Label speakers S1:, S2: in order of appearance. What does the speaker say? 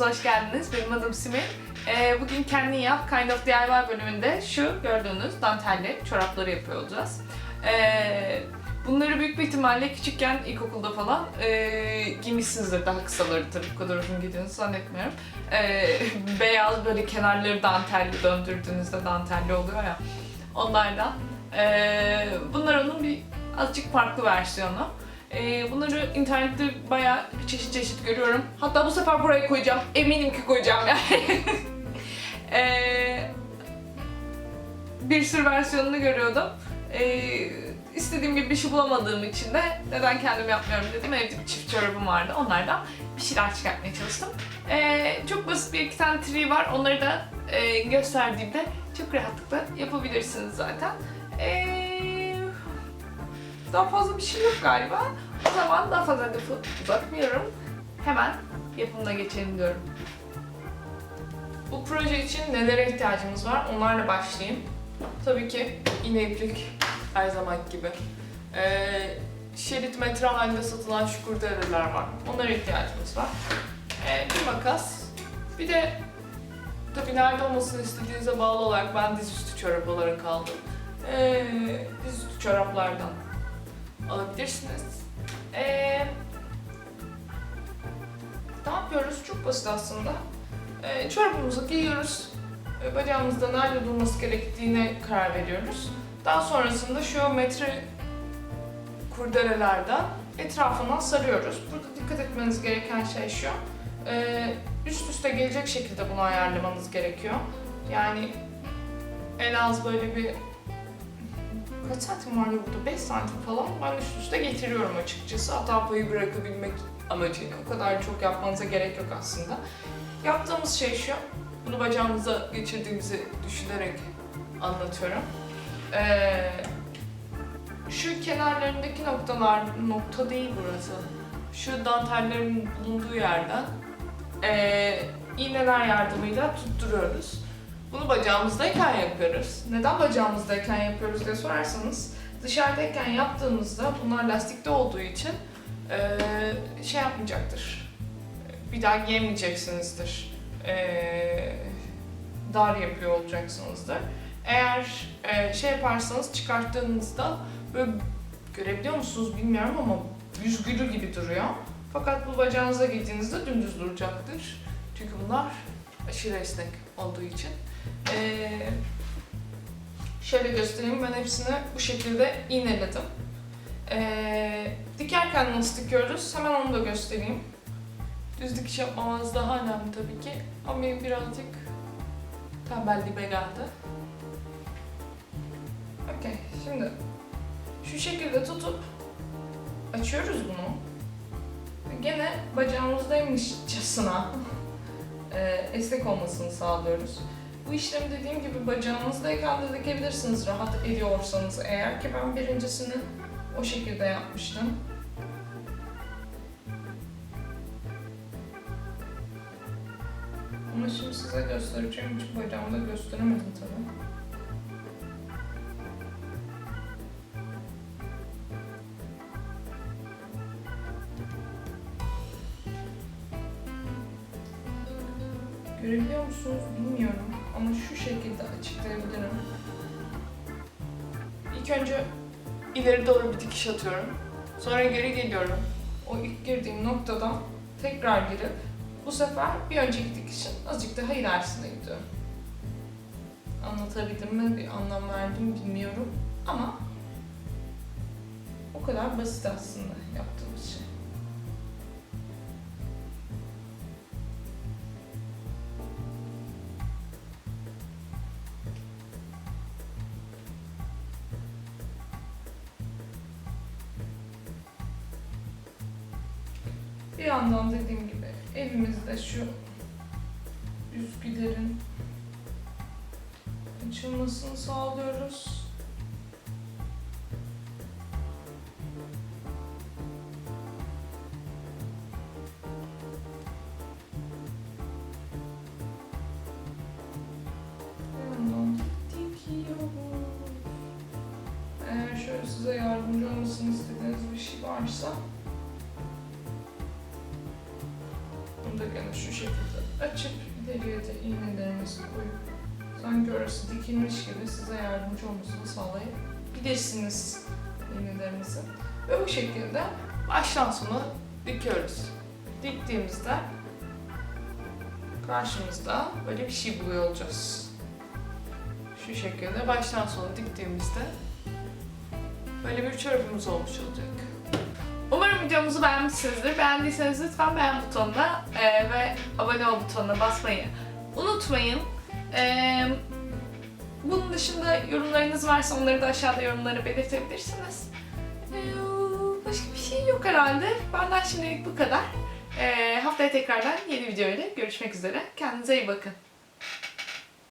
S1: hoş geldiniz. Benim adım Simil. Ee, bugün kendi yap Kind of DIY bölümünde şu gördüğünüz dantelli çorapları yapıyor olacağız. Ee, bunları büyük bir ihtimalle küçükken ilkokulda falan e, giymişsinizdir daha kısaları tabii bu kadar uzun giydiğinizi zannetmiyorum. Ee, beyaz böyle kenarları dantelli döndürdüğünüzde dantelli oluyor ya onlardan. Ee, bunlar onun bir azıcık farklı versiyonu. Ee, bunları internette bayağı çeşit çeşit görüyorum. Hatta bu sefer buraya koyacağım. Eminim ki koyacağım yani. Ee, bir sürü versiyonunu görüyordum. Ee, istediğim gibi bir şey bulamadığım için de neden kendim yapmıyorum dedim. Evde bir çift çorabım vardı. Onlardan bir şeyler çıkartmaya çalıştım. Ee, çok basit bir iki tane tree var. Onları da e, gösterdiğimde çok rahatlıkla yapabilirsiniz zaten. Ee, daha fazla bir şey yok galiba. O zaman daha fazla lafı uzatmıyorum. Hemen yapımına geçelim diyorum. Bu proje için nelere ihtiyacımız var? Onlarla başlayayım. Tabii ki iğne iplik her zaman gibi. Ee, şerit metre halinde satılan şu kurdeleler var. Onlara ihtiyacımız var. Ee, bir makas. Bir de tabii nerede olmasını istediğinize bağlı olarak ben dizüstü çorap olarak aldım. Ee, dizüstü çoraplardan alabilirsiniz. Ee, ne yapıyoruz? Çok basit aslında. Ee, çorabımızı giyiyoruz. Ee, bacağımızda nerede durması gerektiğine karar veriyoruz. Daha sonrasında şu metre kurdelelerden etrafından sarıyoruz. Burada dikkat etmeniz gereken şey şu. Ee, üst üste gelecek şekilde bunu ayarlamanız gerekiyor. Yani en az böyle bir kaç santim vardı burada? 5 santim falan. Ben üst üste getiriyorum açıkçası. Hata payı bırakabilmek amacıyla. O kadar çok yapmanıza gerek yok aslında. Yaptığımız şey şu. Bunu bacağımıza geçirdiğimizi düşünerek anlatıyorum. Ee, şu kenarlarındaki noktalar, nokta değil burası. Şu dantellerin bulunduğu yerden ee, iğneler yardımıyla tutturuyoruz. Bunu bacağımızdayken yapıyoruz. Neden bacağımızdayken yapıyoruz diye sorarsanız dışarıdayken yaptığımızda bunlar lastikte olduğu için eee, şey yapmayacaktır. Bir daha giyemeyeceksinizdir. Eee, dar yapıyor olacaksınızdır. Eğer eee, şey yaparsanız çıkarttığınızda böyle görebiliyor musunuz bilmiyorum ama yüzgülü gibi duruyor. Fakat bu bacağınıza giydiğinizde dümdüz duracaktır. Çünkü bunlar aşırı esnek olduğu için. Ee, şöyle göstereyim. Ben hepsini bu şekilde iğneledim. Ee, dikerken nasıl dikiyoruz? Hemen onu da göstereyim. Düz dikiş yapmamız daha önemli tabii ki. Ama benim birazcık tembelliğime geldi. Okey, şimdi şu şekilde tutup açıyoruz bunu. Gene bacağımızdaymışçasına esnek olmasını sağlıyoruz. Bu işlemi dediğim gibi bacağınızdayken de dikebilirsiniz rahat ediyorsanız eğer ki ben birincisini o şekilde yapmıştım. Ama şimdi size göstereceğim için bacağımda gösteremedim tabii. Görebiliyor musunuz bilmiyorum ama şu şekilde açıklayabilirim. İlk önce ileri doğru bir dikiş atıyorum. Sonra geri geliyorum. O ilk girdiğim noktadan tekrar girip bu sefer bir önceki dikişin azıcık daha ilerisine gidiyorum. Anlatabildim mi? Bir anlam verdim bilmiyorum ama o kadar basit aslında yaptığımız şey. Bir yandan dediğim gibi elimizde şu üzgülerin açılmasını sağlıyoruz. Eğer şöyle size yardımcı olmasını istediğiniz bir şey varsa Gene şu şekilde açıp ileriye de iğnelerimizi koyup sanki orası dikilmiş gibi size yardımcı olmasını sağlayabilirsiniz iğnelerinizi. Ve bu şekilde baştan sona dikiyoruz. Diktiğimizde karşımızda böyle bir şey buluyor olacağız. Şu şekilde baştan sona diktiğimizde böyle bir çorabımız olmuş olacak. Videomuzu beğenmişsinizdir. Beğendiyseniz lütfen beğen butonuna e, ve abone ol butonuna basmayı unutmayın. E, bunun dışında yorumlarınız varsa onları da aşağıda yorumlara belirtebilirsiniz. E, başka bir şey yok herhalde. Benden şimdilik bu kadar. E, haftaya tekrardan yeni video ile görüşmek üzere. Kendinize iyi bakın.